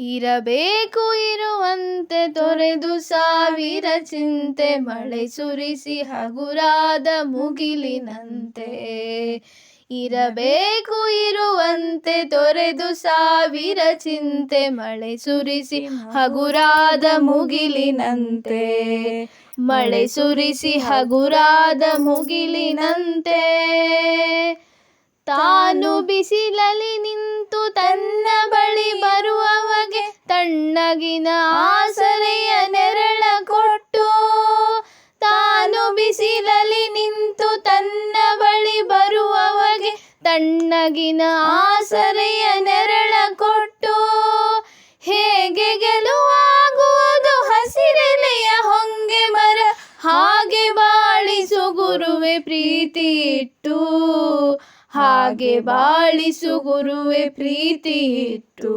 ಇರಬೇಕು ಇರುವಂತೆ ತೊರೆದು ಸಾವಿರ ಚಿಂತೆ ಮಳೆ ಸುರಿಸಿ ಹಗುರಾದ ಮುಗಿಲಿನಂತೆ. ಇರಬೇಕು ಇರುವಂತೆ ತೊರೆದು ಸಾವಿರ ಚಿಂತೆ ಮಳೆ ಸುರಿಸಿ ಹಗುರಾದ ಮುಗಿಲಿನಂತೆ. ಮಳೆ ಸುರಿಸಿ ಹಗುರಾದ ಮುಗಿಲಿನಂತೆ. ತಾನು ಬಿಸಿಲಲ್ಲಿ ತಣ್ಣಗಿನ ಆಸರೆಯ ನೆರಳ ಕೊಟ್ಟು, ತಾನು ಬಿಸಿಲಲ್ಲಿ ನಿಂತು ತನ್ನ ಬಳಿ ಬರುವವಗೆ ತಣ್ಣಗಿನ ಆಸರೆಯ ನೆರಳ ಕೊಟ್ಟು, ಹೇಗೆ ಗೆಲುವಾಗುವುದು ಹಸಿರೆಲೆಯ ಹೊಂಗೆ ಮರ, ಹಾಗೆ ಬಾಳಿಸು ಗುರುವೆ ಪ್ರೀತಿ ಇಟ್ಟು ಹಾಗೆ ಬಾಳಿಸು ಗುರುವೆ ಪ್ರೀತಿ ಇಟ್ಟು